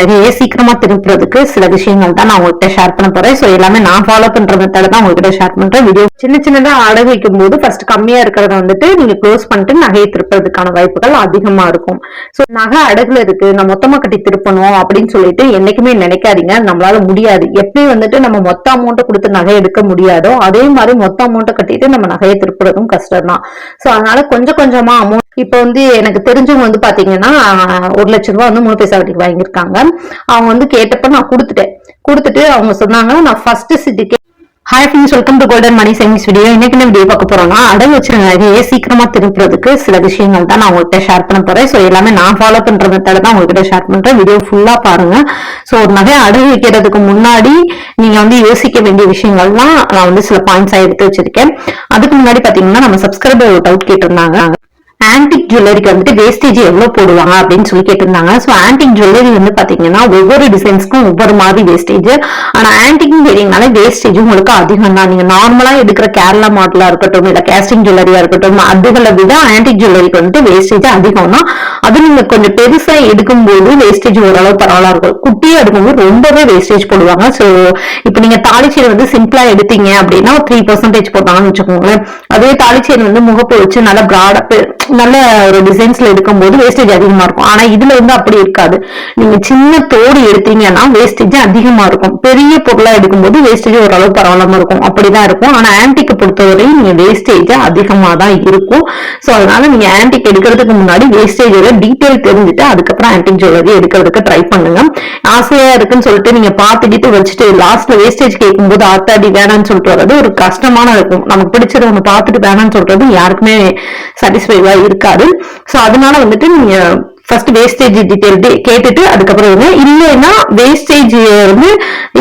நிறைய சீக்கிரமா திருப்புறதுக்கு சில விஷயங்கள் தான் நான் உங்ககிட்ட ஷேர் பண்ண போறேன். ஸோ எல்லாமே நான் ஃபாலோ பண்ற மெத்தட் தான் உங்ககிட்ட ஷேர் பண்றேன். வீடியோ சின்ன சின்னதா அடகு வைக்கும் போது ஃபர்ஸ்ட் கம்மியா இருக்கிறத வந்துட்டு நீங்க க்ளோஸ் பண்ணிட்டு நகையை திருப்புறதுக்கான வாய்ப்புகள் அதிகமா இருக்கும். ஸோ நகை அடகுல இருக்கு நான் மொத்தமா கட்டி திருப்பணும் அப்படின்னு சொல்லிட்டு என்னைக்குமே நினைக்காதீங்க. நம்மளால முடியாது. எப்படி வந்துட்டு நம்ம மொத்த அமௌண்ட்டை கொடுத்து நகை எடுக்க முடியாதோ அதே மாதிரி மொத்த அமௌண்ட்டை கட்டிட்டு நம்ம நகையை திருப்புறதும் கஷ்டம் தான். ஸோ அதனால கொஞ்சம் கொஞ்சமா அமௌண்ட் இப்போ வந்து எனக்கு தெரிஞ்சவங்க வந்து பாத்தீங்கன்னா ஒரு லட்ச ரூபாய் வந்து மூணு பைசா வட்டிக்கு வாங்கியிருக்காங்க. அவங்க வந்து கேட்டப்ப நான் கொடுத்துட்டேன். கொடுத்துட்டு அவங்க சொன்னாங்க நான் ஃபர்ஸ்ட் சிட்டிக்கு hi friends welcome to golden money savings video இன்னைக்கு என்ன வீடியோ பார்க்க போறோம்னா அடகு வச்சிருங்க. நகையை சீக்கிரமா திருப்புறதுக்கு சில விஷயங்கள் தான் நான் உங்ககிட்ட ஷேர் பண்ண போறேன். ஸோ எல்லாமே நான் ஃபாலோ பண்ற மெத்தட் தான் உங்ககிட்ட ஷேர் பண்றேன். வீடியோ ஃபுல்லா பாருங்க. ஸோ ஒரு நகையை அடகு வைக்கிறதுக்கு முன்னாடி நீங்க வந்து யோசிக்க வேண்டிய விஷயங்கள்லாம் நான் வந்து சில பாயிண்ட்ஸா எடுத்து வச்சிருக்கேன். அதுக்கு முன்னாடி பாத்தீங்கன்னா நம்ம சப்ஸ்கிரைபர் ஒரு டவுட் கேட்டிருந்தாங்க. ஆன்டிக் ஜுவல்லரிக்கு வந்துட்டு வேஸ்டேஜ் எவ்வளோ போடுவாங்க அப்படின்னு சொல்லி கேட்டிருந்தாங்க. ஸோ ஆன்டிக் ஜுவல்லரி வந்து பார்த்தீங்கன்னா ஒவ்வொரு டிசைன்ஸ்க்கும் ஒவ்வொரு மாதிரி வேஸ்டேஜ் ஆனால் ஆன்டிக் தெரியுங்கனால வேஸ்டேஜ் உங்களுக்கு அதிகம் தான். நீங்கள் நார்மலாக எடுக்கிற கேரளா மாடலாக இருக்கட்டும் இல்லை கேஸ்டிங் ஜுவல்லரியாக இருக்கட்டும் அதுகளை விட ஆன்டிக் ஜுவல்லரிக்கு வந்துட்டு வேஸ்டேஜ் அதிகம் தான். அது நீங்கள் கொஞ்சம் பெருசாக எடுக்கும்போது வேஸ்டேஜ் ஓரளவு பரவாயில்ல இருக்கும். குட்டியாக எடுக்கும்போது ரொம்பவே வேஸ்டேஜ் போடுவாங்க. ஸோ இப்போ நீங்கள் தாலிச்சேரி வந்து சிம்பிளாக எடுத்தீங்க அப்படின்னா த்ரீ பர்சன்டேஜ் போட்டாங்கன்னு வச்சுக்கோங்களேன். அதே தாலிச்சேரி வந்து முகப்பு வச்சு நல்லா பிராடா நல்ல ஒரு டிசைன்ஸ்ல எடுக்கும்போது வேஸ்டேஜ் அதிகமா இருக்கும். ஆனா இதுல வந்து அப்படி இருக்காது. நீங்க சின்ன தோடு எடுத்தீங்கன்னா வேஸ்டேஜ் அதிகமா இருக்கும். பெரிய பொருளா எடுக்கும்போது வேஸ்டேஜ் ஓரளவு பரவாயில்லாம இருக்கும். அப்படிதான் இருக்கும். ஆனா ஆன்டிக்கு பொறுத்தவரையும் நீங்க வேஸ்டேஜ் அதிகமா தான் இருக்கும். சோ அதனால நீங்க ஆன்டிக் எடுக்கிறதுக்கு முன்னாடி வேஸ்டேஜோட டீட்டெயில் தெரிஞ்சுட்டு அதுக்கப்புறம் ஆன்டிக் ஜுவல்லரி எடுக்கிறதுக்கு ட்ரை பண்ணுங்க. ஆசையா இருக்குன்னு சொல்லிட்டு நீங்க பார்த்துக்கிட்டு வச்சுட்டு லாஸ்ட்ல வேஸ்டேஜ் கேட்கும்போது ஆத்தாடி வேணாம்னு சொல்லிட்டு வர்றது ஒரு கஷ்டமான இருக்கும். நமக்கு பிடிச்சது ஒன்று பார்த்துட்டு வேணாம்னு சொல்றது யாருக்குமே சாட்டிஸ்ஃபைவா இருக்காது. சோ அதனால வந்துட்டு நீங்க ஃபர்ஸ்ட் வேஸ்டேஜ் டீட்டெயில் கேட்டுட்டு அதுக்கப்புறம் வந்து இல்லைன்னா வேஸ்டேஜ் வந்து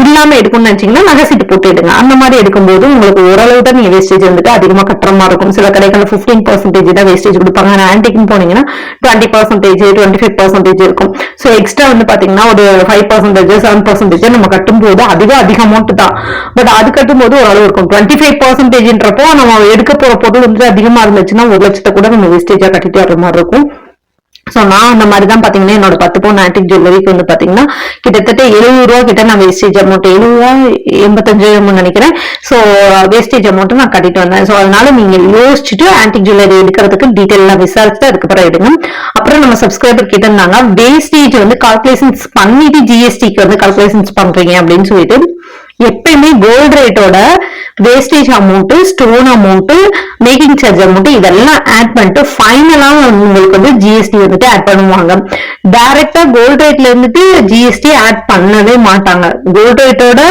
இல்லாம எடுக்கணும்னு நினைச்சீங்கன்னா நகை சீட்டு போட்டு எடுங்க. அந்த மாதிரி எடுக்கும்போது உங்களுக்கு ஓரளவு தான் நீங்க வேஸ்டேஜ் வந்துட்டு அதிகமா கட்டுற மாதிரி இருக்கும். சில கடைகள்ல பிப்டீன் பர்சன்டேஜ் தான் வேஸ்டேஜ் கொடுப்பாங்க. ஆனா ஆன்டிக்னு போனீங்கன்னா twenty percentage twenty five percentage இருக்கும். ஸோ எக்ஸ்ட்ரா வந்து பாத்தீங்கன்னா ஒரு ஃபைவ் பர்சன்டேஜ் செவன் பர்சன்டேஜ் நம்ம கட்டும்போது அதுவே அதிக அமௌண்ட் தான். பட் அது கட்டும்போது ஓரளவு இருக்கும். டுவெண்ட்டி ஃபைவ் பர்சன்டேஜ்ன்றப்போ நம்ம எடுக்க போற பொருள் வந்து அதிகமா இருந்துச்சுன்னா ஒரு லட்சத்தை கூட நம்ம வேஸ்டேஜா கட்டிட்டு வர மாதிரி இருக்கும். ஸோ நான் அந்த மாதிரி தான் பார்த்தீங்கன்னா என்னோட பத்து பவுன் ஆன்டிக் ஜுவல்லரிக்கு வந்து பார்த்தீங்கன்னா கிட்டத்தட்ட எழுபது ரூபா கிட்ட நான் வேஸ்டேஜ் அமௌண்ட் எழுபது ரூபா எண்பத்தஞ்சு நினைக்கிறேன். ஸோ வேஸ்டேஜ் அமௌண்ட் நான் கட்டிட்டு வந்தேன். ஸோ அதனால நீங்கள் யோசிச்சுட்டு ஆன்டிக் ஜுவல்லரி எடுக்கிறதுக்கு டீட்டெயிலாக விசாரிச்சுட்டு அதுக்கப்புறம் எடுங்க. அப்புறம் நம்ம சப்ஸ்கிரைபர் கிட்ட இருந்தாங்க வேஸ்டேஜ் வந்து கால்குலேஷன்ஸ் பண்ணிட்டு ஜிஎஸ்டிக்கு வந்து கால்குலேஷன்ஸ் பண்றீங்க அப்படின்னு சொல்லிட்டு எப்பயுமே gold ரேட்டோட wastage amount stone amount making charge amount இதெல்லாம் ஆட் பண்ணிட்டு ஃபைனலா உங்களுக்கு வந்து ஜிஎஸ்டி வந்துட்டு ஆட் பண்ணுவாங்க. டைரக்டா கோல்ட் ரேட்ல இருந்துட்டு ஜிஎஸ்டி ஆட் பண்ணவே மாட்டாங்க. கோல்ட் ரேட்டோட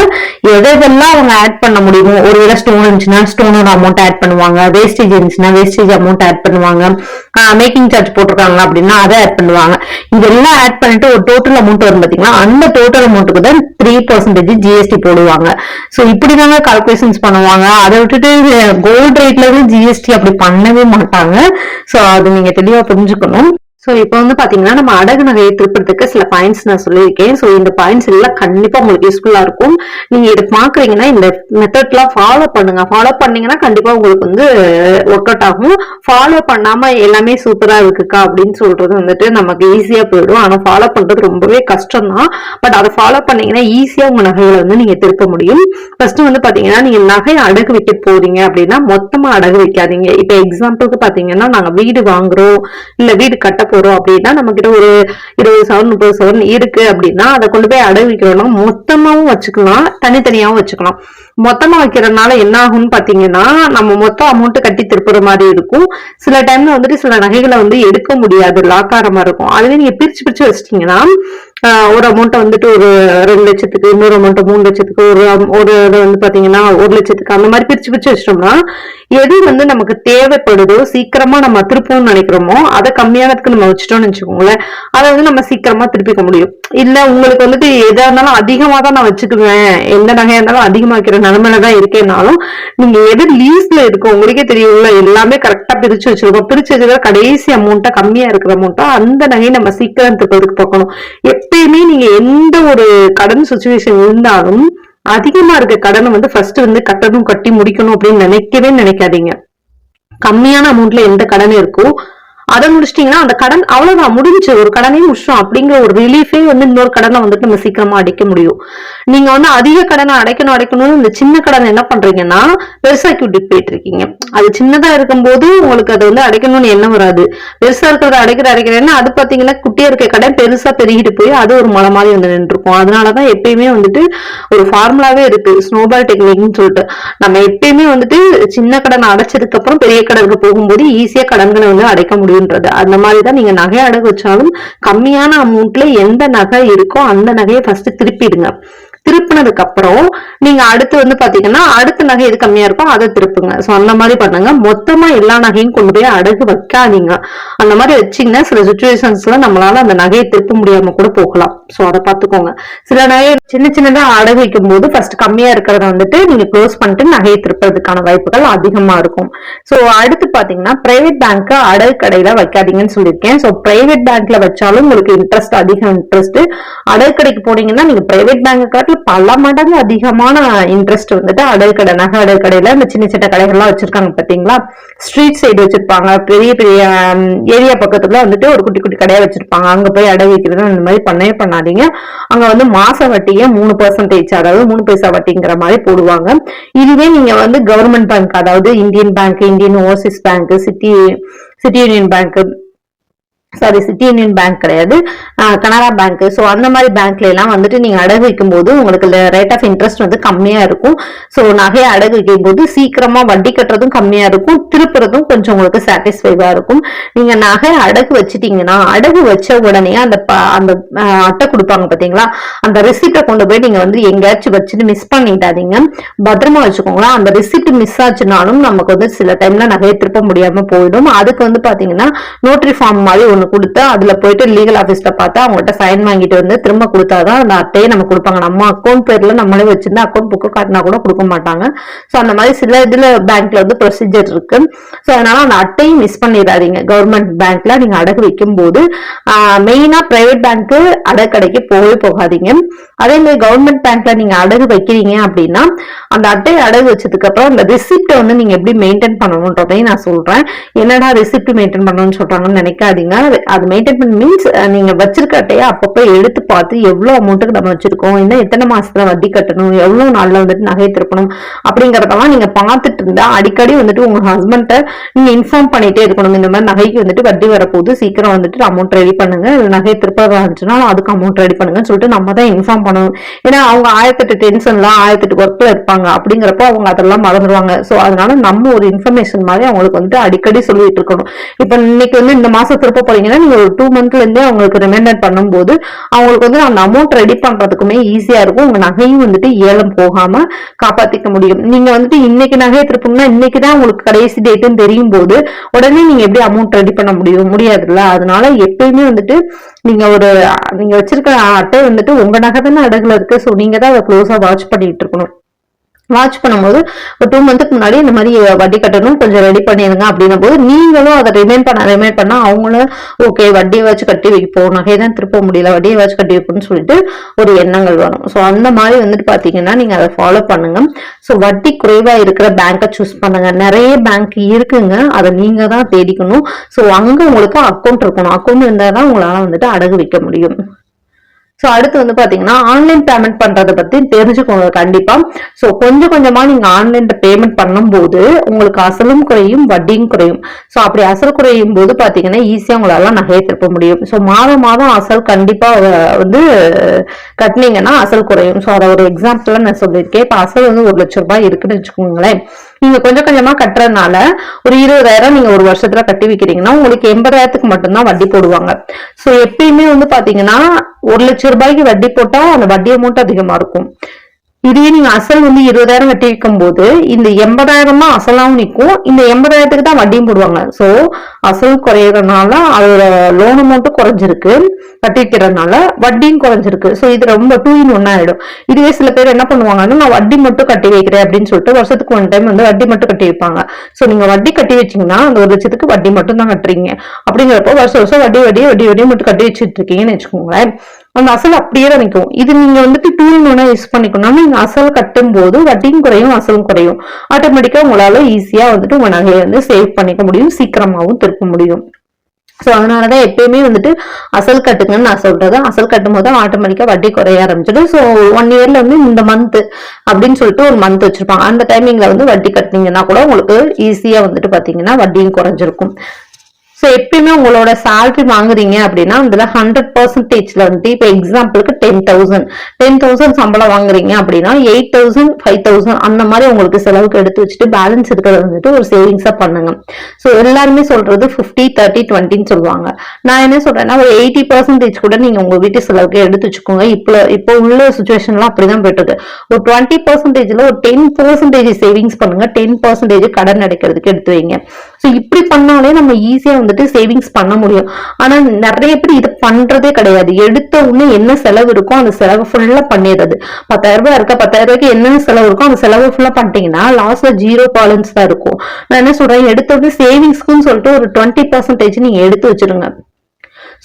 எதெல்லாம் அவங்க ஆட் பண்ண முடியுமோ ஒருவேளை ஸ்டோன் இருந்துச்சுன்னா ஸ்டோனோட அமௌண்ட் ஆட் பண்ணுவாங்க. வேஸ்டேஜ் இருந்துச்சுன்னா வேஸ்டேஜ் அமௌண்ட் ஆட் பண்ணுவாங்க. மேக்கிங் சார்ஜ் போட்டிருக்காங்க அப்படின்னா அதை ஆட் பண்ணுவாங்க. இதெல்லாம் ஆட் பண்ணிட்டு ஒரு டோட்டல் அமௌண்ட் வரும் பாத்தீங்கன்னா அந்த டோட்டல் அமௌண்ட்டுக்கு தான் த்ரீ பர்சன்டேஜ் ஜிஎஸ்டி போடுவாங்க. சோ இப்படிதாங்க கால்குலேஷன்ஸ் பண்ணுவாங்க. அதை விட்டுட்டு கோல்ட் ரேட்ல இருந்து ஜிஎஸ்டி அப்படி பண்ணவே மாட்டாங்க. சோ அது நீங்க தெளிவா புரிஞ்சுக்கணும். ஸோ இப்போ வந்து பாத்தீங்கன்னா நம்ம அடகு நகையை திருப்பறதுக்கு சில பாயிண்ட்ஸ் நான் சொல்லியிருக்கேன். ஸோ இந்த பாயிண்ட்ஸ் எல்லாம் கண்டிப்பா உங்களுக்கு யூஸ்ஃபுல்லா இருக்கும். நீங்க இதை பாக்குறீங்கன்னா இந்த மெத்தட்லாம் ஃபாலோ பண்ணுங்க. ஃபாலோ பண்ணீங்கன்னா கண்டிப்பா உங்களுக்கு வந்து ஒர்க் அவுட் ஆகும். ஃபாலோ பண்ணாம எல்லாமே சூப்பரா இருக்குக்கா அப்படின்னு சொல்றது வந்துட்டு நமக்கு ஈஸியா போயிடும். ஆனா ஃபாலோ பண்றது ரொம்பவே கஷ்டம் தான் பட் அதை ஃபாலோ பண்ணீங்கன்னா ஈஸியா உங்க நகைகளை வந்து நீங்க திருப்ப முடியும். ஃபர்ஸ்ட் வந்து பாத்தீங்கன்னா நீங்க நகை அடகு வைக்க போறீங்க அப்படின்னா மொத்தமா அடகு வைக்காதீங்க. இப்ப எக்ஸாம்பிளுக்கு பாத்தீங்கன்னா நாங்க வீடு வாங்குறோம். இல்ல வீடு கட்ட போறோம் அப்படின்னா நம்ம கிட்ட ஒரு இருபது சவரன் முப்பது சவரன் இருக்கு அப்படின்னா அதை கொண்டு போய் அடகு வைக்கிறோம்னா மொத்தமாவும் வச்சுக்கலாம் தனித்தனியாவும் வச்சுக்கலாம். மொத்தமா வைக்கிறதுனால என்ன ஆகும்னு பாத்தீங்கன்னா நம்ம மொத்த அமௌண்ட் கட்டி திருப்புற மாதிரி இருக்கும். சில டைம்ல வந்துட்டு சில நகைகளை வந்து எடுக்க முடியாது லாக் ஆகிற மாதிரி இருக்கும். அதுவே நீங்க பிரிச்சு பிரிச்சு வச்சிட்டீங்கன்னா ஒரு அமௌண்ட்டை வந்துட்டு ஒரு ரெண்டு லட்சத்துக்கு இன்னொரு அமௌண்ட்டை மூணு லட்சத்துக்கு ஒரு ஒரு இது வந்து பாத்தீங்கன்னா ஒரு லட்சத்துக்கு அந்த மாதிரி பிரிச்சு பிரிச்சு வச்சிட்டோம்னா எது வந்து நமக்கு தேவைப்படுதோ சீக்கிரமா நம்ம திருப்பணும்னு நினைக்கிறோமோ அதை கம்மியானதுக்கு நம்ம வச்சுட்டோம்னு வச்சுக்கோங்களேன். அதை வந்து நம்ம சீக்கிரமா திருப்பிக்க முடியும். இல்ல உங்களுக்கு வந்துட்டு எதா இருந்தாலும் அதிகமா தான் நான் வச்சுக்குவேன். எந்த நகையா இருந்தாலும் அதிகமா வைக்கிற நிலைமையில தான் இருக்கேனாலும் நீங்க எது லீஸ்ல இருக்கோ உங்களுக்கே தெரியும்ல எல்லாமே கரெக்டா பிரிச்சு வச்சிருக்கோம். பிரிச்சு வச்சதுல கடைசி அமௌண்ட்டா கம்மியா இருக்கிற அமௌண்ட்டா அந்த நகையை நம்ம சீக்கிரம் திருப்பதுக்கு பார்க்கணும். எப்பயுமே நீங்க எந்த ஒரு கடன் சுச்சுவேஷன் இருந்தாலும் அதிகமா இருக்க கடனை வந்து ஃபர்ஸ்ட் வந்து கட்டணும் கட்டி முடிக்கணும் அப்படின்னு நினைக்கவே நினைக்காதீங்க. கம்மியான அமௌண்ட்ல எந்த கடன் இருக்கோ அதை முடிச்சிட்டீங்கன்னா அந்த கடன் அவ்வளவுதான். முடிஞ்சு ஒரு கடனையும் முடிச்சோம் அப்படிங்கிற ஒரு ரிலீஃபே வந்து இன்னொரு கடனை வந்துட்டு நம்ம சீக்கிரமா அடைக்க முடியும். நீங்க வந்து அதிக கடனை அடைக்கணும் அடைக்கணும்னு இந்த சின்ன கடன் என்ன பண்றீங்கன்னா பெருசாக்கி விட்டு போயிட்டு இருக்கீங்க. அது சின்னதா இருக்கும்போது உங்களுக்கு அது வந்து அடைக்கணும்னு எண்ணம் வராது. பெருசா இருக்கிறத அடைக்கிற அடைக்கிறேன்னா அது பாத்தீங்கன்னா குட்டியா இருக்க கடன் பெருசா பெருகிட்டு போய் அது ஒரு மலை மாதிரி வந்து நின்றுருக்கும். அதனாலதான் எப்பயுமே வந்துட்டு ஒரு ஃபார்முலாவே இருக்கு. ஸ்னோபால் டெக்னிக்னு சொல்லிட்டு. நம்ம எப்பயுமே வந்துட்டு சின்ன கடன் அடைச்சதுக்கு அப்புறம் பெரிய கடனுக்கு போகும்போது ஈஸியா கடன்களை வந்து அடைக்க முடியும். முடியுன்றது அந்த மாதிரி தான் நீங்க நகை அடகு வச்சாலும் கம்மியான அமௌண்ட்ல எந்த நகை இருக்கோ அந்த நகையை ஃபர்ஸ்ட் திருப்பிடுங்க. திருப்பினதுக்கு அப்புறம் நீங்க அடுத்து வந்து பாத்தீங்கன்னா அடுத்த நகை எது கம்மியா இருக்கோ அதை திருப்புங்க. சோ அந்த மாதிரி பண்ணுங்க. மொத்தமா எல்லா நகையும் கொண்டு போய் அடகு வைக்காதீங்க. அந்த மாதிரி வச்சீங்கன்னா சில சுச்சுவேஷன்ஸ்ல நம்மளால அந்த நகையை திருப்ப முடியாம கூட போகலாம். சோ அதை பாத்துக்கோங்க சில நகை சின்ன சின்னதா அடகு வைக்கும் போது ஃபர்ஸ்ட் கம்மியா இருக்கிறத வந்துட்டு நீங்க க்ளோஸ் பண்ணிட்டு நகையை திருப்புறதுக்கான வாய்ப்புகள் அதிகமா இருக்கும். சோ அடுத்து பாத்தீங்கன்னா பிரைவேட் பேங்க் அடகு கடையில வைக்காதீங்கன்னு சொல்லியிருக்கேன். சோ பிரைவேட் பேங்க்ல வச்சாலும் உங்களுக்கு இன்ட்ரெஸ்ட் அதிகம் இன்ட்ரெஸ்ட் அடகு கடைக்கு போனீங்கன்னா நீங்க பிரைவேட் பேங்க் காட்டில பல மடங்கு அதிகமான இன்ட்ரெஸ்ட் வந்துட்டு அடகு கடை நகை அடகு கடையில இந்த சின்ன சின்ன கடைகள்லாம் வச்சிருக்காங்க பாத்தீங்களா? ஸ்ட்ரீட் சைடு வச்சிருப்பாங்க. பெரிய பெரிய ஏரியா பக்கத்துல வந்துட்டு ஒரு குட்டி குட்டி கடையா வச்சிருப்பாங்க. அங்க போய் அடகு வைக்கிறது அந்த மாதிரி பண்ணவே பண்ணாதீங்க. அங்க வந்து மாச வட்டியே மூணு பர்சன்டேஜ் அதாவது மூணு பைசா வட்டிங்கிற மாதிரி போடுவாங்க. இதுவே நீங்க வந்து கவர்மெண்ட் பேங்க் அதாவது Indian bank Indian overseas bank city city union bank sorry city union bank கிடையாது. கனரா பேங்க் ஸோ அந்த மாதிரி பேங்க்ல எல்லாம் வந்துட்டு நீங்க அடகு வைக்கும் போது உங்களுக்கு ரேட் ஆஃப் இன்ட்ரெஸ்ட் வந்து கம்மியா இருக்கும். ஸோ நகையை அடகு வைக்கும் போது சீக்கிரமா வட்டி கட்டுறதும் கம்மியா இருக்கும். திருப்புறதும் கொஞ்சம் உங்களுக்கு சாட்டிஸ்ஃபைவா இருக்கும். நீங்க நகை அடகு வச்சுட்டீங்கன்னா அடகு வச்ச உடனே அந்த அந்த அட்டை கொடுப்பாங்க பாத்தீங்களா? அந்த ரிசிப்டை கொண்டு போய் நீங்க வந்து எங்கேயாச்சும் வச்சுட்டு மிஸ் பண்ணிட்டாதீங்க பத்திரமா வச்சுக்கோங்களேன். அந்த ரிசிப்ட் மிஸ் ஆச்சுனாலும் நமக்கு வந்து சில டைம்ல நகையை திருப்ப முடியாம போயிடும். அதுக்கு வந்து பாத்தீங்கன்னா நோட்ரி ஃபார்ம் மாதிரி ஒன்று கொடுத்து அதுல போயிட்டு லீகல் ஆஃபீஸில் பார்த்தா அவங்கள்ட்ட சைன் வாங்கிட்டு வந்து திரும்ப கொடுத்தாதான் அந்த அட்டையை நம்ம கொடுப்பாங்க. நம்ம அக்கௌண்ட் பேர்ல நம்மளே வச்சிருந்தா அக்கௌண்ட் புக்கு காட்டினா கூட கொடுக்க மாட்டாங்க. ஸோ அந்த மாதிரி சில இதுல பேங்க்ல வந்து ப்ரொசீஜர் இருக்கு. ஸோ அதனால அந்த அட்டையும் மிஸ் பண்ணிடாதீங்க. கவர்மெண்ட் பேங்க்ல நீங்க அடகு வைக்கும் போது மெயினா பிரைவேட் பேங்க்கு அடக்கடைக்கு போகவே போகாதீங்க. அதே மாதிரி கவர்மெண்ட் பேங்க்ல நீங்க அடகு வைக்கிறீங்க அப்படின்னா அந்த அட்டையை அடகு வச்சதுக்கு அப்புறம் அந்த ரிசிப்டை வந்து நீங்க எப்படி மெயின்டைன் பண்ணணுன்றதையும் நான் சொல்றேன். என்னடா ரிசிப்ட் மெயின்டைன் பண்ணணும்னு சொல்றாங்கன்னு நினைக்காதீங்க. அது மெயின்டைன் பண்ண மீன்ஸ் நீங்க வச்சிருக்க அட்டையை அப்பப்போ எடுத்து பார்த்து எவ்வளவு அமௌண்ட்டுக்கு நம்ம வச்சிருக்கோம் இன்னும் எத்தனை மாசத்துல வட்டி கட்டணும் எவ்வளவு நாள்ல வந்துட்டு நகை திருப்பணும் அப்படிங்கறதெல்லாம் நீங்க பார்த்துட்டு இருந்தா அடிக்கடி வந்துட்டு உங்க ஹஸ்பண்ட நீங்க இன்ஃபார்ம் பண்ணிட்டே இருக்கணும். இந்த மாதிரி நகைக்கு வந்துட்டு வட்டி வரப்போது சீக்கிரம் வந்துட்டு அமௌண்ட் ரெடி பண்ணுங்க நகை திருப்பதா இருந்துச்சுன்னா அதுக்கு அமௌண்ட் ரெடி பண்ணுங்கன்னு சொல்லிட்டு நம்ம தான் இன்ஃபார்ம் பண்ணணும். ஏன்னா அவங்க ஆயிரத்தெட்டு டென்ஷன்ல ஆயிரத்தெட்டு ஒர்க்ல இருப்பாங்க. அப்படிங்கிறப்போ அவங்க அதெல்லாம் மறந்துடுவாங்க சோ அதனால நம்ம ஒரு இன்ஃபர்மேஷன் மாதிரி அவங்களுக்கு வந்துட்டு அடிக்கடி சொல்லிட்டு இருக்கணும். இப்ப இன்னைக்கு வந்து இந்த மாசம் திருப்ப போறீங்கன்னா நீங்க ஒரு டூ மந்த்ல இருந்தே அவங்களுக்கு ரிமைண்டர் பண்ணும்போது அவங்களுக்கு வந்து அந்த அமௌண்ட் ரெடி பண்றதுக்குமே ஈஸியா இருக்கும். உங்க நகையும் வந்துட்டு ஏலம் போகாம காப்பாத்திக்க முடியும். நீங்க வந்துட்டு இன்னைக்கு நகையை திருப்பணும்னா இன்னைக்கு தான் உங்களுக்கு கடைசி டேட்டுன்னு தெரியும் போது உடனே நீங்க எப்படி அமௌண்ட் ரெடி பண்ண முடியும்? முடியாதுல்ல. அதனால எப்பயுமே வந்துட்டு நீங்க ஒரு நீங்க வச்சிருக்க அட்டை வந்துட்டு உங்க நகை தானே அடகுல இருக்கு. ஸோ நீங்க தான் அதை க்ளோஸா வாட்ச் பண்ணிட்டு இருக்கணும். வாட்ச் பண்ணும்போது ஒரு டூ மந்த்துக்கு முன்னாடி இந்த மாதிரி வட்டி கட்டணும் கொஞ்சம் ரெடி பண்ணிடுங்க அப்படின்னும் போது நீங்களும் அதை ரிமைண்ட் பண்ண ரிமைண்ட் பண்ணால் அவங்களும் ஓகே வட்டியை வச்சு கட்டி வைப்போம் நகையை தான் திருப்ப முடியல வட்டியை வச்சு கட்டி வைப்போம்னு சொல்லிட்டு ஒரு எண்ணங்கள் வரும் ஸோ அந்த மாதிரி வந்துட்டு பார்த்தீங்கன்னா நீங்கள் அதை ஃபாலோ பண்ணுங்க. ஸோ வட்டி குறைவாக இருக்கிற பேங்கை சூஸ் பண்ணுங்க. நிறைய பேங்க் இருக்குங்க. அதை நீங்கள் தான் தேடிக்கணும். ஸோ அங்கே உங்களுக்கு அக்கௌண்ட் இருக்கணும். அக்கௌண்ட் இருந்தால் தான் உங்களால் வந்துட்டு அடகு வைக்க முடியும். ஸோ அடுத்து வந்து பார்த்தீங்கன்னா ஆன்லைன் பேமெண்ட் பண்ணுறதை பற்றி தெரிஞ்சுக்கோங்க கண்டிப்பாக ஸோ கொஞ்சம் கொஞ்சமாக நீங்கள் ஆன்லைனில் பேமெண்ட் பண்ணும்போது உங்களுக்கு அசலும் குறையும் வட்டியும் குறையும். ஸோ அப்படி அசல் குறையும் போது பார்த்தீங்கன்னா ஈஸியாக உங்களால் நகையை திருப்ப முடியும். ஸோ மாதம் மாதம் அசல் கண்டிப்பாக வந்து கட்டினீங்கன்னா அசல் குறையும். ஸோ அதை ஒரு எக்ஸாம்பிளாக நான் சொல்லியிருக்கேன். இப்போ அசல் வந்து ஒரு லட்சம் ரூபாய் இருக்குன்னு வச்சுக்கோங்களேன். நீங்க கொஞ்சம் கொஞ்சமா கட்டுறதுனால ஒரு இருபதாயிரம் நீங்க ஒரு வருஷத்துல கட்டி வைக்கிறீங்கன்னா உங்களுக்கு எண்பதாயிரத்துக்கு மட்டும்தான் வட்டி போடுவாங்க. சோ எப்பயுமே வந்து பாத்தீங்கன்னா ஒரு லட்சம் ரூபாய்க்கு வட்டி போட்டா அந்த வட்டி அமௌண்ட் அதிகமா இருக்கும். இதுவே நீங்க அசல் வந்து இருபதாயிரம் கட்டி வைக்கும் போது இந்த எண்பதாயிரம் தான் அசலாவும் நிற்கும் இந்த எண்பதாயிரத்துக்கு தான் வட்டியும் போடுவாங்க. சோ அசல் குறையறதுனால அதோட லோன் அமௌண்ட்டும் குறைஞ்சிருக்கு. கட்டி வைக்கிறதுனால வட்டியும் குறைஞ்சிருக்கு. சோ இது ரொம்ப டூ இன் ஒன் ஆயிடும். இதுவே சில பேர் என்ன பண்ணுவாங்கன்னா நான் வட்டி மட்டும் கட்டி வைக்கிறேன் அப்படின்னு சொல்லிட்டு வருஷத்துக்கு ஒன் டைம் வந்து வட்டி மட்டும் கட்டி வைப்பாங்க. சோ நீங்க வட்டி கட்டி வச்சீங்கன்னா அந்த ஒரு லட்சத்துக்கு வட்டி மட்டும் தான் கட்டுறீங்க. அப்படிங்கிறப்போ வருஷம் வருஷம் வட்டி வட்டி வட்டி வட்டி மட்டும் கட்டி வச்சுட்டு இருக்கீங்கன்னு வச்சுக்கோங்களேன். அந்த அசல் அப்படியே தான் நிற்கும் இது நீங்க வந்துட்டு டூல் இன் யூஸ் பண்ணிக்கணும் நீங்க அசல் கட்டும் போது வட்டியும் குறையும் அசலும் குறையும். ஆட்டோமேட்டிக்கா உங்களால ஈஸியா வந்துட்டு உங்க நகையை வந்து சேவ் பண்ணிக்க முடியும். சீக்கிரமாவும் திருப்ப முடியும். ஸோ அதனாலதான் எப்பயுமே வந்துட்டு அசல் கட்டுங்கன்னு நான் சொல்கிறது அசல் கட்டும் போது ஆட்டோமேட்டிக்கா வட்டி குறைய ஆரம்பிச்சிடும். ஸோ ஒன் இயர்ல வந்து இந்த மந்த் அப்படின்னு சொல்லிட்டு ஒரு மந்த் வச்சிருப்பாங்க. அந்த டைமிங்ல வந்து வட்டி கட்டினீங்கன்னா கூட உங்களுக்கு ஈஸியா வந்துட்டு பாத்தீங்கன்னா வட்டியும் குறைஞ்சிருக்கும். ஸோ எப்பயுமே உங்களோட சேல்ரி வாங்குறீங்க அப்படின்னா இதுல ஹண்ட்ரட் பர்சன்டேஜ்ல வந்துட்டு இப்போ எக்ஸாம்பிளுக்கு டென் தௌசண்ட் டென் தௌசண்ட் சம்பளம் வாங்குறீங்க அப்படின்னா எயிட் தௌசண்ட் ஃபைவ் தௌசண்ட் அந்த மாதிரி உங்களுக்கு செலவுக்கு எடுத்து வச்சுட்டு பேலன்ஸ் இருக்கிறத வந்துட்டு ஒரு சேவிங்ஸா பண்ணுங்க. ஸோ எல்லாருமே சொல்றது ஃபிஃப்டி தேர்ட்டி டுவெண்ட்டின்னு சொல்லுவாங்க. நான் என்ன சொல்றேன்னா ஒரு எயிட்டி பர்சன்டேஜ் கூட நீங்க உங்க வீட்டு செலவுக்கு எடுத்து வச்சுக்கோங்க. இப்போ இப்போ உள்ள சுச்சுவேஷன்லாம் அப்படிதான் போயிட்டு இருக்கு ஒரு டுவெண்ட்டி பர்சன்டேஜ்ல ஒரு டென் பர்சன்டேஜ் சேவிங்ஸ் பண்ணுங்க. டென் பர்சன்டேஜ் கடன் அடைக்கிறதுக்கு எடுத்து வைங்க. ஸோ இப்படி பண்ணாலே நம்ம ஈஸியா வந்துட்டு சேவிங்ஸ் பண்ண முடியும். ஆனா நிறைய பேர் இதை பண்றதே கிடையாது. எடுத்த உடனே என்ன செலவு இருக்கோ அந்த செலவு ஃபுல்லா பண்ணிடுறது. பத்தாயிரம் ரூபாய் இருக்கா பத்தாயிரம் ரூபாய்க்கு என்ன செலவு இருக்கோ அந்த செலவு ஃபுல்லா பண்ணிட்டீங்கன்னா லாஸ்ட்ல ஜீரோ பேலன்ஸ் தான் இருக்கும். நான் என்ன சொல்றேன்? எடுத்த உடனே சேவிங்ஸ்க்குன்னு சொல்லிட்டு ஒரு டுவெண்ட்டி பர்சன்டேஜ் நீங்க எடுத்து வச்சிருங்க.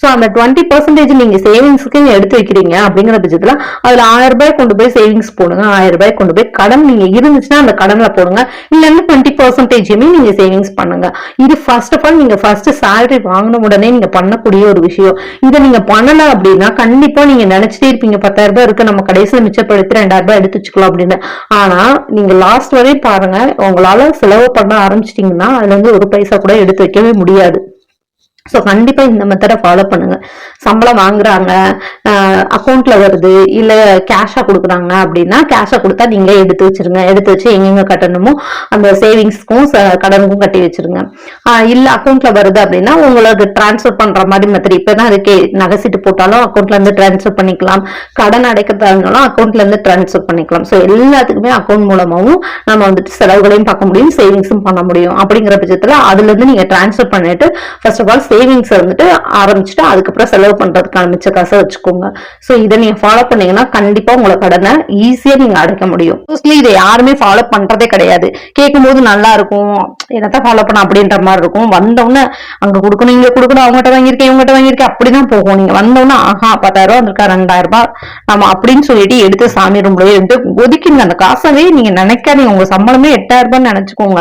ஸோ அந்த டுவெண்ட்டி பர்சன்டேஜ் நீங்க சேவிங்ஸ்க்கு எடுத்து வைக்கிறீங்க அப்படிங்கிற பட்சத்துல அதுல ஆயிரம் ரூபாய் கொண்டு போய் சேவிங்ஸ் போடுங்க. ஆயிரம் ரூபாய் கொண்டு போய் கடன் நீங்க இருந்துச்சுன்னா அந்த கடன்ல போடுங்க. இல்லைன்னா டுவெண்ட்டி பர்சன்டேஜுமே நீங்க சேவிங்ஸ் பண்ணுங்க. இது ஃபர்ஸ்ட் ஆஃப் ஆல் நீங்க ஃபர்ஸ்ட் சேலரி வாங்கின உடனே நீங்க பண்ணக்கூடிய ஒரு விஷயம். இதை நீங்க பண்ணல அப்படின்னா கண்டிப்பா நீங்க நினைச்சிட்டே இருப்பீங்க. பத்தாயிரம் ரூபாய் இருக்கு நம்ம கடைசியில் மிச்சப்படுத்தி ரெண்டாயிரம் ரூபாய் எடுத்து வச்சுக்கலாம் அப்படின்னு. ஆனா நீங்க லாஸ்ட் வரையும் பாருங்க உங்களால செலவு பண்ண ஆரம்பிச்சிட்டீங்கன்னா அதுல இருந்து ஒரு பைசா கூட எடுத்து வைக்கவே முடியாது. ஸோ கண்டிப்பாக இந்த மெத்தடை ஃபாலோ பண்ணுங்க. சம்பளம் வாங்குறாங்க அக்கௌண்ட்ல வருது இல்லை கேஷாக கொடுக்குறாங்க அப்படின்னா கேஷாக கொடுத்தா நீங்களே எடுத்து வச்சிருங்க. எடுத்து வச்சு எங்கெங்க கட்டணுமோ அந்த சேவிங்ஸ்க்கும் கடனுக்கும் கட்டி வச்சிருங்க. இல்லை அக்கௌண்ட்டில் அக்கௌண்ட்ல வருது அப்படின்னா உங்களுக்கு டிரான்ஸ்ஃபர் பண்ணுற மாதிரி மெத்தட் இப்பதான் இருக்கே. நகை சீட்டு போட்டாலும் அக்கௌண்ட்ல இருந்து டிரான்ஸ்ஃபர் பண்ணிக்கலாம். கடன் அடைக்கிறதா இருந்தாலும் அக்கௌண்ட்ல இருந்து டிரான்ஸ்ஃபர் பண்ணிக்கலாம். ஸோ எல்லாத்துக்குமே அக்கௌண்ட் மூலமாகவும் நம்ம வந்துட்டு செலவுகளையும் பார்க்க முடியும் சேவிங்ஸும் பண்ண முடியும். அப்படிங்கிற பட்சத்தில் அதுலேருந்து நீங்கள் ட்ரான்ஸ்ஃபர் டிரான்ஸ்ஃபர் பண்ணிட்டு ஃபர்ஸ்ட் ஆஃப் ஆல் சேவிங்ஸ் வந்துட்டு ஆரம்பிச்சுட்டு அதுக்கப்புறம் செலவு பண்றதுக்கான மிச்ச காசை வச்சுக்கோங்க. ஸோ இதை நீங்க ஃபாலோ பண்ணீங்கன்னா கண்டிப்பா உங்களை கடனை ஈஸியா நீங்க அடைக்க முடியும். மோஸ்ட்லி இதை யாருமே ஃபாலோ பண்றதே கிடையாது. கேட்கும்போது நல்லா இருக்கும். என்னத்தான் ஃபாலோ பண்ண அப்படின்ற மாதிரி இருக்கும். வந்தவுடனே அங்க கொடுக்கணும் இங்கே கொடுக்கணும் அவங்ககிட்ட வாங்கியிருக்கேன் இவங்ககிட்ட வாங்கியிருக்கேன் அப்படிதான் போகும். நீங்க வந்தவுடனே ஆஹா பத்தாயிரம் ரூபா வந்திருக்கா ரெண்டாயிரம் ரூபாய் நம்ம அப்படின்னு சொல்லிட்டு எடுத்து சாமி ரூம்ல எடுத்து ஒதுக்கிங்க. அந்த காசவே நீங்க நினைக்காதீங்க. உங்க சம்பளமே எட்டாயிரம் ரூபான்னு நினைச்சுக்கோங்க.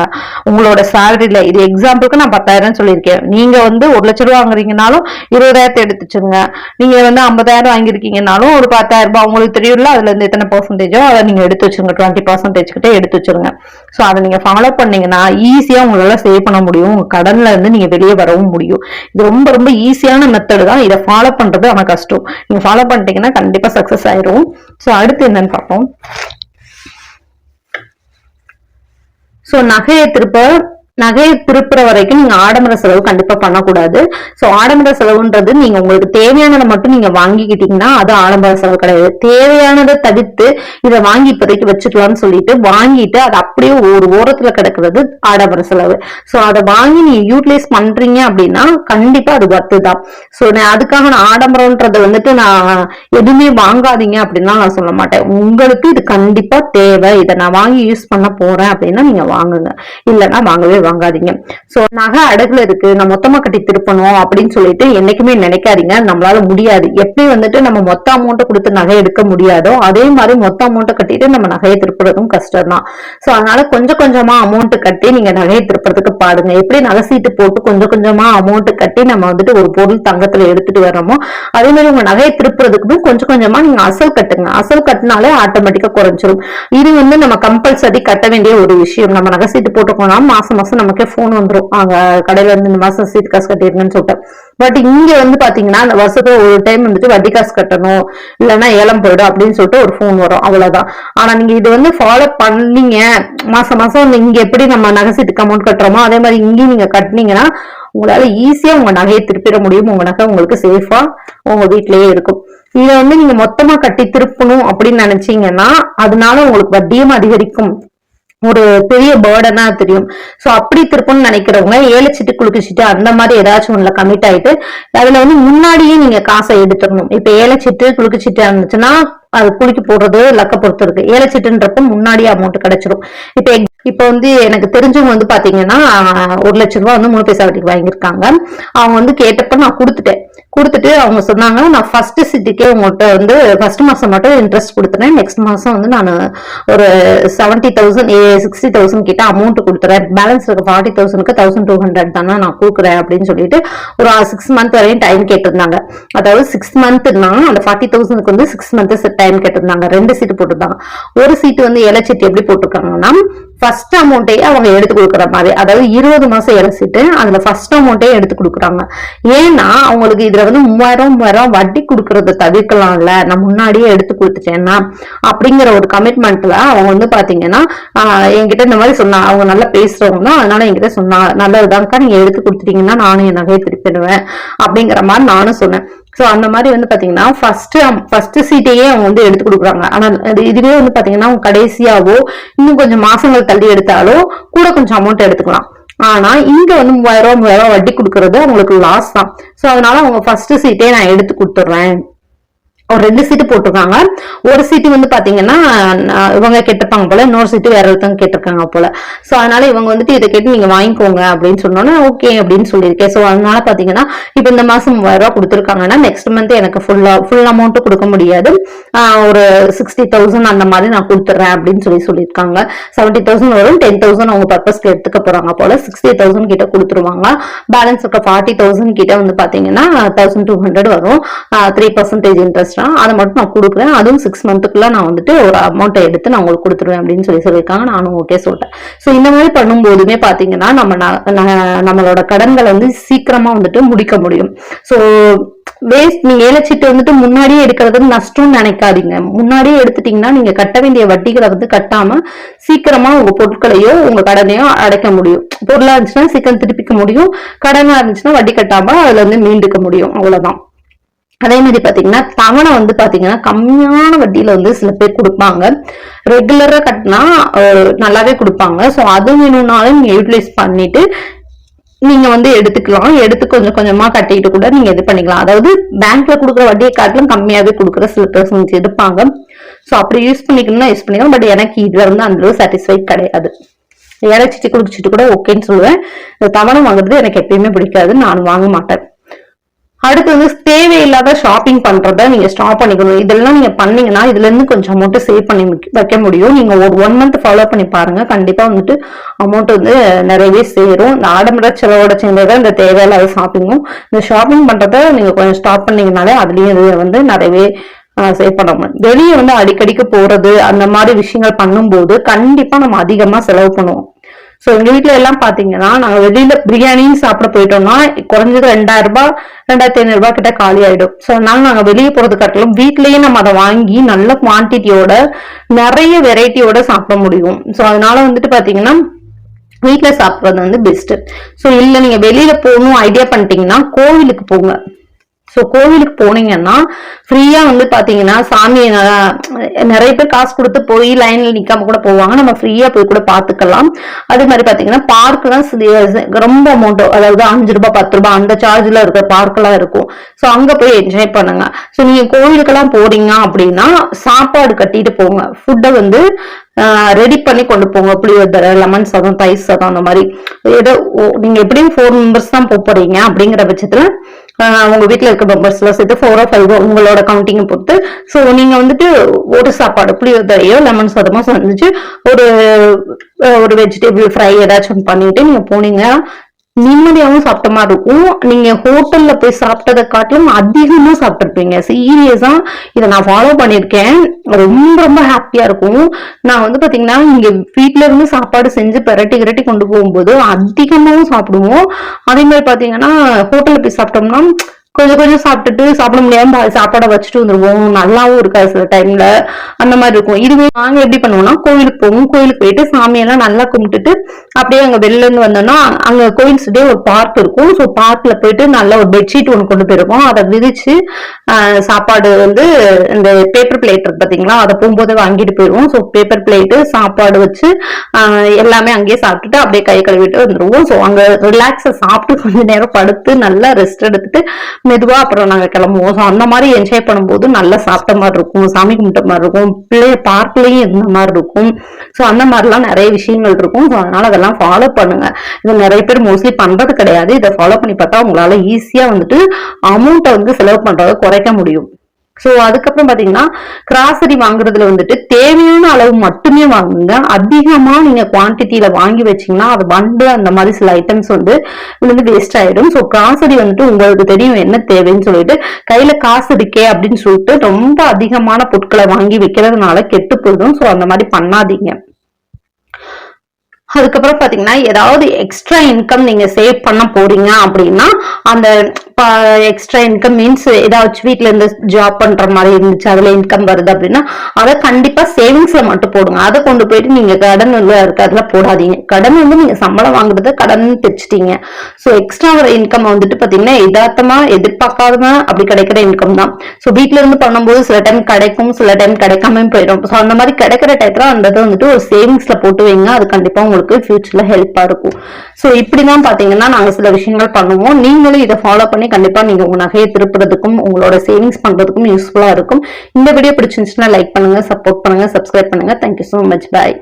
உங்களோட சேலரியில இது எக்ஸாம்பிளுக்கு நான் பத்தாயிரம் சொல்லியிருக்கேன். நீங்க வந்து ஒரு லட்ச ரூபா வாங்குறீங்கனாலும் இருபதாயிரத்தை எடுத்துச்சுங்க. நீங்க வந்து ஐம்பதாயிரம் வாங்கியிருக்கீங்கனாலும் ஒரு பத்தாயிரம் ரூபாய் உங்களுக்கு தெரியும்ல அதுல இருந்து எத்தனை பர்சன்டேஜோ அதை நீங்க எடுத்து வச்சுருங்க. டுவெண்ட்டி பர்சன்டேஜ் கிட்ட எடுத்து வச்சிருங்க. ஸோ அதை நீங்க ஃபாலோ பண்ணீங்கன்னா ஈஸியா உங்களால சேவ் பண்ண முடியும். உங்க கடன்ல இருந்து நீங்க வெளியே வரவும் முடியும். இது ரொம்ப ரொம்ப ஈஸியான மெத்தடு தான். இதை ஃபாலோ பண்றது ஆனா கஷ்டம். நீங்க ஃபாலோ பண்ணிட்டீங்கன்னா கண்டிப்பா சக்சஸ் ஆயிரும். ஸோ அடுத்து என்னன்னு பார்ப்போம். ஸோ நகையை திருப்ப நகையை திருப்புற வரைக்கும் நீங்க ஆடம்பர செலவு கண்டிப்பா பண்ணக்கூடாது. சோ ஆடம்பர செலவுன்றது நீங்க உங்களுக்கு தேவையானதை மட்டும் நீங்க வாங்கிக்கிட்டீங்கன்னா அது ஆடம்பர செலவு கிடையாது. தேவையானதை தவிர்த்து இதை வாங்கி இப்போதைக்கு வச்சுக்கலாம்னு சொல்லிட்டு வாங்கிட்டு அது அப்படியே ஒரு ஓரத்துல கிடக்குறது ஆடம்பர செலவு. சோ அதை வாங்கி நீங்க யூட்டிலைஸ் பண்றீங்க அப்படின்னா கண்டிப்பா அது வர்த்து தான். சோ நான் அதுக்காக நான் ஆடம்பரம்ன்றதை வந்துட்டு நான் எதுவுமே வாங்காதீங்க அப்படின்னா நான் சொல்ல மாட்டேன். உங்களுக்கு இது கண்டிப்பா தேவை. இதை நான் வாங்கி யூஸ் பண்ண போறேன் அப்படின்னா நீங்க வாங்குங்க. இல்லைன்னா வாங்கவே வாங்காதீங்க. சோ நகை அடகுல இருக்கு நான் மொத்தமா கட்டி திருப்பணும் அப்படின்னு சொல்லிட்டு என்னைக்குமே நினைக்காதீங்க. நம்மளால முடியாது. எப்படி வந்துட்டு நம்ம மொத்த அமௌண்ட்டை கொடுத்து நகை எடுக்க முடியாதோ அதே மாதிரி மொத்த அமௌண்ட்டை கட்டிட்டு நம்ம நகையை திருப்புறதும் கஷ்டம் தான் சோ அதனால கொஞ்சம் கொஞ்சமா அமௌண்ட் கட்டி நீங்க நகையை திருப்புறதுக்கு பாடுங்க எப்படி நகை சீட்டு போட்டு கொஞ்சம் கொஞ்சமா அமௌண்ட் கட்டி நம்ம வந்துட்டு ஒரு பொருள் தங்கத்துல எடுத்துட்டு வர்றோமோ அதே மாதிரி உங்க நகையை திருப்புறதுக்கு கொஞ்சம் கொஞ்சமா நீங்க அசல் கட்டுங்க. அசல் கட்டினாலே ஆட்டோமேட்டிக்கா குறைஞ்சிரும். இது வந்து நம்ம கம்பல்சரி கட்ட வேண்டிய ஒரு விஷயம். நம்ம நகை சீட்டு போட்டுக்கோனா மாசம் மாசம் நமக்கே போன் வந்துரும். அங்க கடையில இருந்து இந்த மாசம் சீட் காசு கட்டிருங்கன்னு சொல்லிட்டு. பட் இங்க வந்து பாத்தீங்கன்னா அந்த வருஷத்துக்கு ஒரு டைம் வந்துட்டு வட்டி காசு கட்டணும் இல்லைன்னா ஏலம் போயிடும் அப்படின்னு சொல்லிட்டு ஒரு ஃபோன் வரும். அவ்வளவுதான். ஆனா நீங்க இது வந்து ஃபாலோ பண்ணீங்க. மாசம் மாசம் இங்க எப்படி நம்ம நகை சீட்டுக்கு அமௌண்ட் கட்டுறோமோ அதே மாதிரி இங்கேயும் நீங்க கட்டினீங்கன்னா உங்களால ஈஸியா உங்க நகையை திருப்பிட முடியும். உங்க நகை உங்களுக்கு சேஃபா உங்க வீட்லயே இருக்கும். இதை வந்து நீங்க மொத்தமா கட்டி திருப்பணும் அப்படின்னு நினைச்சீங்கன்னா அதனால உங்களுக்கு வட்டியும் அதிகரிக்கும். ஒரு பெரிய பேர்டனா தெரியும். சோ அப்படி திருப்பணும்னு நினைக்கிறவங்க ஏழை சீட்டு குலுக்கு அந்த மாதிரி ஏதாச்சும் ஒண்ணுல கமிட் ஆயிட்டு அதுல வந்து முன்னாடியே நீங்க காசை எடுத்துடணும். இப்ப ஏழை சீட்டு குலுக்கு இருந்துச்சுன்னா அது குளிக்க போடுறது லக்க பொறுத்து இருக்கு ஏலச்சீட்டுன்றப்ப முன்னாடியே அமௌண்ட் கிடைச்சிடும் இப்ப எக்- இப்ப வந்து எனக்கு தெரிஞ்சவங்க வந்து பாத்தீங்கன்னா ஒரு லட்ச ரூபாய் வந்து மூணு பைசா வட்டிக்கு வாங்கியிருக்காங்க. அவங்க வந்து கேட்டப்ப நான் கொடுத்துட்டேன். கொடுத்துட்டு அவங்க சொன்னாங்க நான் ஃபர்ஸ்ட் சிட்டிக்கே உங்கள்கிட்ட வந்து ஃபர்ஸ்ட் மாசம் மட்டும் இன்ட்ரெஸ்ட் கொடுத்துறேன். நெக்ஸ்ட் மாசம் வந்து நான் ஒரு செவன்டி தௌசண்ட் சிக்ஸ்டி தௌசண்ட் கிட்ட அமௌண்ட் கொடுத்துறேன். பேலன்ஸ் இருக்க ஃபார்ட்டி தௌசண்ட்க்கு தௌசண்ட் டூ ஹண்ட்ரட் தானே நான் கொடுக்குறேன் அப்படின்னு சொல்லிட்டு ஒரு சிக்ஸ் மந்த் வரையும் டைம் கேட்டிருந்தாங்க. அதாவது சிக்ஸ் மந்த்னா அந்த ஃபார்ட்டி தௌசண்ட்க்கு வந்து சிக்ஸ் மந்த் டைம் கேட்டிருந்தாங்க. ரெண்டு சீட்டு போட்டிருந்தாங்க. ஒரு சீட்டு வந்து இலச்சீட்டு சீட்டு எப்படி போட்டிருக்காங்கன்னா ஃபர்ஸ்ட் அமௌண்ட்டே அவங்க எடுத்து கொடுக்குற மாதிரி அதாவது இருபது மாசம் இறச்சிட்டு அதுல ஃபர்ஸ்ட் அமௌண்ட்டே எடுத்து கொடுக்குறாங்க. ஏன்னா அவங்களுக்கு இதுல வந்து மூவாயிரம் மூவாயிரம் வட்டி கொடுக்கறத தவிர்க்கலாம்ல. நான் முன்னாடியே எடுத்து கொடுத்துட்டேன்னா அப்படிங்கிற ஒரு கமிட்மெண்ட்ல அவங்க வந்து பாத்தீங்கன்னா என்கிட்ட இந்த மாதிரி சொன்னாங்க அவங்க நல்லா பேசுறவங்க தான் அதனால என்கிட்ட சொன்னாங்க நல்லதுதான்க்கா நீங்க எடுத்து கொடுத்துட்டீங்கன்னா நானும் என் நகையை திருப்பிடுவேன் அப்படிங்கிற மாதிரி நானும் சொன்னேன். ஸோ அந்த மாதிரி வந்து பார்த்தீங்கன்னா ஃபர்ஸ்ட் ஃபர்ஸ்ட் சீட்டையே அவங்க வந்து எடுத்து கொடுக்குறாங்க. ஆனால் அது இதுவே வந்து பார்த்தீங்கன்னா அவங்க கடைசியாவோ இன்னும் கொஞ்சம் மாசங்கள் தள்ளி எடுத்தாலோ கூட கொஞ்சம் அமௌண்ட் எடுத்துக்கலாம். ஆனா இங்க வந்து மூவாயிரம் ரூபாய் மூவாயிரம் ரூபாய் வட்டி கொடுக்கறது அவங்களுக்கு லாஸ் தான். ஸோ அதனால அவங்க ஃபர்ஸ்ட் சீட்டே நான் எடுத்து கொடுத்துட்றேன். ஒரு ரெண்டு சீட்டு போட்டிருக்காங்க. ஒரு சீட்டு வந்து பாத்தீங்கன்னா இவங்க கேட்டிருப்பாங்க போல இன்னொரு சீட்டு வேற ஒருத்தவங்க கேட்டிருக்காங்க போல. சோ அதனால இவங்க வந்துட்டு இதை கேட்டு நீங்க வாங்கிக்கோங்க அப்படின்னு சொன்னோன்னே ஓகே அப்படின்னு சொல்லியிருக்கேன். சோ அதனால பாத்தீங்கன்னா இப்ப இந்த மாசம் மூவாயிரம் ரூபாய் கொடுத்துருக்காங்கன்னா நெக்ஸ்ட் மந்த் எனக்கு ஃபுல்லா ஃபுல் அமௌண்ட் கொடுக்க முடியாது. ஒரு சிக்ஸ்டி தௌசண்ட் அந்த மாதிரி நான் கொடுத்துட்றேன் அப்படின்னு சொல்லி சொல்லியிருக்காங்க. செவன்டி தௌசண்ட் வரும் டென் தௌசண்ட் அவங்க பர்பஸ்க்கு எடுத்துக்க போறாங்க போல. சிக்ஸ்டி தௌசண்ட் கிட்ட கொடுத்துருவாங்க. பேலன்ஸ் இருக்க ஃபார்ட்டி தௌசண்ட் கிட்ட வந்து பாத்தீங்கன்னா தௌசண்ட் டூ ஹண்ட்ரட் வரும். த்ரீ பர்சன்டேஜ் இன்ட்ரெஸ்ட் அதை மட்டும் நான் கொடுக்குறேன். அதுவும் சிக்ஸ் மந்த்துக்குள்ள நான் வந்துட்டு ஒரு அமௌண்ட்டை எடுத்து நான் உங்களுக்கு கொடுத்துருவேன் அப்படின்னு சொல்லி சொல்லியிருக்காங்க. நானும் ஓகே சொல்லிட்டேன். ஸோ இந்த மாதிரி பண்ணும்போதுமே பாத்தீங்கன்னா நம்ம நம்மளோட கடன்களை வந்து சீக்கிரமா வந்துட்டு முடிக்க முடியும். ஸோ வேஸ்ட் நீங்க ஏலச்சீட்டு வந்துட்டு முன்னாடியே எடுக்கிறது நஷ்டம்னு நினைக்காதீங்க. முன்னாடியே எடுத்துட்டீங்கன்னா நீங்க கட்ட வேண்டிய வட்டிகளை வந்து கட்டாம சீக்கிரமா உங்க பொருட்களையோ உங்க கடனையோ அடைக்க முடியும். பொருளா இருந்துச்சுன்னா சீக்கிரம் திருப்பிக்க முடியும். கடனா இருந்துச்சுன்னா வட்டி கட்டாம அதுல இருந்து மீண்டுக்க முடியும். அவ்வளவுதான். அதே மாதிரி பாத்தீங்கன்னா தவணை வந்து பாத்தீங்கன்னா கம்மியான வட்டியில வந்து சில பேர் கொடுப்பாங்க. ரெகுலரா கட்டினா நல்லாவே கொடுப்பாங்க. ஸோ அது வேணும்னாலும் நீங்க யூட்டிலைஸ் பண்ணிட்டு நீங்க வந்து எடுத்துக்கலாம். எடுத்து கொஞ்சம் கொஞ்சமா கட்டிட்டு கூட நீங்க இது பண்ணிக்கலாம். அதாவது பேங்க்ல கொடுக்குற வட்டியை காட்டிலும் கம்மியாவே கொடுக்குற சில பர்சன்ஸ் எடுப்பாங்க. ஸோ அப்படி யூஸ் பண்ணிக்கணும்னா யூஸ் பண்ணிக்கலாம். பட் எனக்கு இதுல வந்து அந்த அளவு சாட்டிஸ்ஃபைட் கிடையாது. இறைச்சிட்டு குடிச்சிட்டு கூட ஓகேன்னு சொல்லுவேன். இந்த தவணை வாங்குறது எனக்கு எப்பயுமே பிடிக்காது நான் வாங்க மாட்டேன். அடுத்து வந்து தேவையில்லாத ஷாப்பிங் பண்றத நீங்க ஸ்டாப் பண்ணிக்கணும். இதெல்லாம் நீங்க பண்ணீங்கன்னா இதுல இருந்து கொஞ்சம் அமௌண்ட் சேவ் பண்ணி வைக்க- வைக்க முடியும். நீங்க ஒரு ஒன் மந்த் ஃபாலோ பண்ணி பாருங்க. கண்டிப்பா வந்துட்டு அமௌண்ட் வந்து நிறையவே சேரும். இந்த ஆடம்பர செலவோட சேர்ந்தது இந்த தேவையில்லாத ஷாப்பிங்கும் இந்த ஷாப்பிங் பண்றத நீங்க கொஞ்சம் ஸ்டாப் பண்ணீங்கனாலே அதுலயும் இது வந்து நிறையவே சேவ் பண்ண முடியும். வெளியே வந்து அடிக்கடிக்கு போறது அந்த மாதிரி விஷயங்கள் பண்ணும்போது கண்டிப்பா நம்ம அதிகமா செலவு பண்ணுவோம். ஸோ எங்க வீட்டில் எல்லாம் பாத்தீங்கன்னா நாங்க வெளியில பிரியாணின்னு சாப்பிட போயிட்டோம்னா குறைஞ்சது ரெண்டாயிரம் ரூபாய் ரெண்டாயிரத்தி ஐநூறு ரூபாய் கிட்ட காலி ஆயிடும். ஸோ அதனால நாங்க வெளியே போறது காட்டிலும் வீட்லயே நம்ம அதை வாங்கி நல்ல குவான்டிட்டியோட நிறைய வெரைட்டியோட சாப்பிட முடியும். ஸோ அதனால வந்துட்டு பாத்தீங்கன்னா வீட்டில் சாப்பிட்றது வந்து பெஸ்ட்டு ஸோ இல்லை நீங்கள் வெளியில் போகணும் ஐடியா பண்ணிட்டீங்கன்னா கோவிலுக்கு போங்க. ஸோ கோவிலுக்கு போனீங்கன்னா ஃப்ரீயா வந்து பாத்தீங்கன்னா சாமியை நிறைய பேர் காசு கொடுத்து போய் லைன்ல நிக்காம கூட போவாங்க. நம்ம ஃப்ரீயா போய் கூட பாத்துக்கலாம். அதே மாதிரி பாத்தீங்கன்னா பார்க்லாம் ரொம்ப அமௌண்ட் அதாவது அஞ்சு ரூபாய் பத்து ரூபாய் அந்த சார்ஜ்ல இருக்கிற பார்க் எல்லாம் இருக்கும். ஸோ அங்க போய் என்ஜாய் பண்ணுங்க. ஸோ நீங்க கோவிலுக்கெல்லாம் போறீங்க அப்படின்னா சாப்பாடு கட்டிட்டு போங்க. ஃபுட்டை வந்து ரெடி பண்ணி கொண்டு போங்க. புளியோதரை லெமன் சாதம் தயிர் சாதம் அந்த மாதிரி. ஏதோ ஓ- நீங்க எப்படியும் ஃபோர் மெம்பர்ஸ் தான் போக போறீங்க அப்படிங்கிற பட்சத்துல உங்க வீட்டுல இருக்க மெம்பர்ஸ் எல்லாம் சேர்த்து ஃபோரோ ஃபைவோ உங்களோட கவுண்டிங்கை பொறுத்து. ஸோ நீங்க வந்துட்டு ஒரு சாப்பாடு புளியோதரையோ லெமன் சாதமோ செஞ்சுட்டு ஒரு ஒரு வெஜிடபிள் ஃப்ரை ஏதாச்சும் பண்ணிட்டு நீங்க போனீங்க நிம்மதியாகவும் சாப்பிட்ட மாதிரி இருக்கும் நீங்க ஹோட்டல்ல போய் சாப்பிட்டதை காட்டிலும் அதிகமா சாப்பிட்டுருப்பீங்க. சீரியஸா இதை நான் ஃபாலோ பண்ணிருக்கேன் ரொம்ப ரொம்ப ஹாப்பியா இருக்கும். நான் வந்து பாத்தீங்கன்னா இங்க வீட்டுல இருந்து சாப்பாடு செஞ்சு பிரட்டி கிரட்டி கொண்டு போகும்போது அதிகமாகவும் சாப்பிடுவோம். அதே மாதிரி பாத்தீங்கன்னா ஹோட்டல்ல போய் சாப்பிட்டோம்னா கொஞ்சம் கொஞ்சம் சாப்பிட்டுட்டு சாப்பிட முடியாம பாதி சாப்பாடை வச்சுட்டு வந்துருவோம். நல்லாவும் இருக்காது சில டைம்ல அந்த மாதிரி இருக்கும். இதுவே நாங்க எப்படி பண்ணுவோம்னா கோயிலுக்கு போவோம். கோயிலுக்கு போயிட்டு சாமியெல்லாம் நல்லா கும்பிட்டுட்டு அப்படியே அங்க வெளில இருந்து வந்தோம்னா அங்க கோயில் சுட்டே ஒரு பார்க் இருக்கும். ஸோ பார்க்ல போயிட்டு நல்ல ஒரு பெட்ஷீட் ஒன்று கொண்டு போயிருக்கோம். அதை விரிச்சு சாப்பாடு வந்து இந்த பேப்பர் பிளேட் இருக்கு பாத்தீங்களா அதை போகும்போது வாங்கிட்டு போயிடுவோம் ஸோ பேப்பர் பிளேட்டு சாப்பாடு வச்சு எல்லாமே அங்கேயே சாப்பிட்டுட்டு அப்படியே கை கழுவிட்டு வந்துருவோம். ஸோ அங்க ரிலாக்ஸா சாப்பிட்டு கொஞ்ச நேரம் படுத்து நல்லா ரெஸ்ட் எடுத்துட்டு மெதுவா அப்புறம் நாங்க கிளம்புவோம். ஸோ அந்த மாதிரி என்ஜாய் பண்ணும்போது நல்லா சாப்பிட்ட மாதிரி இருக்கும். சாமி கும்பிட்ட மாதிரி இருக்கும். பிள்ளைய பார்க்லயும் இருந்த மாதிரி இருக்கும். ஸோ அந்த மாதிரிலாம் நிறைய விஷயங்கள் இருக்கும். ஸோ அதனால அதெல்லாம் ஃபாலோ பண்ணுங்க. இது நிறைய பேர் மோஸ்ட்லி பண்றது கிடையாது. இதை ஃபாலோ பண்ணி பார்த்தா உங்களால ஈஸியா வந்துட்டு அமௌண்ட்டை வந்து செலவு பண்றதை குறைக்க முடியும். ஸோ அதுக்கப்புறம் பார்த்தீங்கன்னா கிராசரி வாங்குறதுல வந்துட்டு தேவையான அளவு மட்டுமே வாங்குங்க. அதிகமாக நீங்கள் குவான்டிட்டியில் வாங்கி வச்சீங்கன்னா அது வண்டு அந்த மாதிரி சில ஐட்டம்ஸ் வந்து விழுந்து வேஸ்ட் ஆகிடும் ஸோ கிராசரி வந்துட்டு உங்களுக்கு தெரியும் என்ன தேவைன்னு சொல்லிட்டு கையில் காசு இருக்கே அப்படின்னு சொல்லிட்டு ரொம்ப அதிகமான பொருட்களை வாங்கி வைக்கிறதுனால கெட்டு போயிடும். ஸோ அந்த மாதிரி பண்ணாதீங்க. அதுக்கப்புறம் பாத்தீங்கன்னா ஏதாவது எக்ஸ்ட்ரா இன்கம் நீங்க சேவ் பண்ண போறீங்க அப்படின்னா அந்த எக்ஸ்ட்ரா இன்கம் மீன்ஸ் ஏதாச்சும் வீட்டுல இருந்து ஜாப் பண்ற மாதிரி இருந்துச்சு அதுல இன்கம் வருது அப்படின்னா அதை கண்டிப்பா சேவிங்ஸ்ல மட்டும் போடுங்க. அதை கொண்டு போயிட்டு நீங்க கடன் உள்ள இருக்கிறதுல போடாதீங்க. கடன் வந்து நீங்க சம்பளம் வாங்குறத கடன் பிரிச்சிட்டீங்க ஸோ எக்ஸ்ட்ரா வர இன்கம் வந்துட்டு பாத்தீங்கன்னா எதார்த்தமா எதிர்பார்க்காதமா அப்படி கிடைக்கிற இன்கம் தான். ஸோ வீட்டுல இருந்து பண்ணும்போது சில டைம் கிடைக்கும் சில டைம் கிடைக்காம போயிடும். ஸோ அந்த மாதிரி கிடைக்கிற டயத்துல அந்த இதை வந்துட்டு ஒரு சேவிங்ஸ்ல போட்டு வைங்க. அது கண்டிப்பா உங்களுக்கு ஃபியூச்சர்ல ஹெல்ப்பா இருக்கும். ஸோ இப்படிதான் பாத்தீங்கன்னா நாங்க சில விஷயங்கள் பண்ணுவோம். நீங்களும் இதை ஃபாலோ பண்ணி கண்டிப்பா நீங்க உங்க நகையை திருப்புறதுக்கும் உங்களோட சேவிங்ஸ் பண்றதுக்கும் யூஸ்ஃபுல்லா இருக்கும். இந்த வீடியோ பிடிச்சிருந்துச்சுன்னா லைக் பண்ணுங்க சப்போர்ட் பண்ணுங்க சப்ஸ்கிரைப் பண்ணுங்க. Thank you so much bye